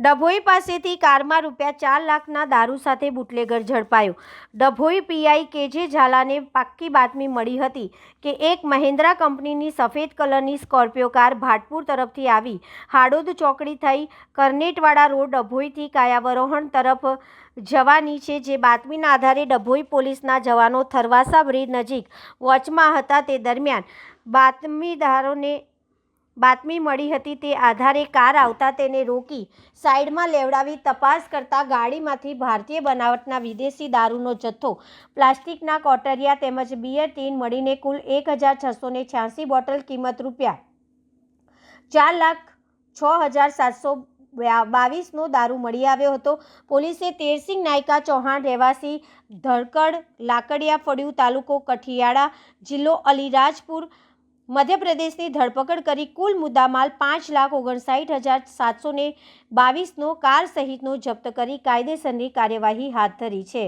ડભોઈ પાસેથી કારમાં રૂપિયા ચાર લાખના દારૂ સાથે બુટલેગર ઝડપાયો. ડભોઈ પીઆઈ કેજે ઝાલાને પાક્કી બાતમી મળી હતી કે એક મહિન્દ્રા કંપનીની સફેદ કલરની સ્કોર્પિયો કાર ભાટપુર તરફથી આવી. હાડોદ ચોકડી થઈ કરનેટવાડા રોડ ડભોઈથી કાયાવરોહણ તરફ જવાની છે જે બાતમીના આધારે ડભોઈ પોલીસના જવાનો થરવાસા બ્રિજ નજીક વોચમાં હતા તે દરમિયાન. બાતમીદારોને બાતમી મળી હતી તે આધારે કાર આવતા તેને રોકી સાઈડમાં લેવડાવી તપાસ કરતા ગાડીમાંથી ભારતીય બનાવટના વિદેશી દારૂનો જથ્થો, પ્લાસ્ટિકના કોટરિયા તેમજ બિયર ટીન મળીને કુલ એક હજાર છસો ને છ્યાસી બોટલ કિંમત રૂપિયા ચાર લાખ છ હજાર સાતસો બાવીસનો દારૂ મળી આવ્યો હતો. પોલીસે તેરસિંગ નાયકા ચૌહાણ રહેવાસી ધરકડ લાકડિયા ફળિયું તાલુકો કઠિયાળા જિલ્લો અલીરાજપુર મધ્યપ્રદેશની ધરપકડ કરી કુલ મુદ્દામાલ પાંચ લાખ ઓગણસાઠ હજાર સાતસો ને બાવીસનો કાર સહિતનો જપ્ત કરી કાયદેસરની કાર્યવાહી હાથ ધરી છે.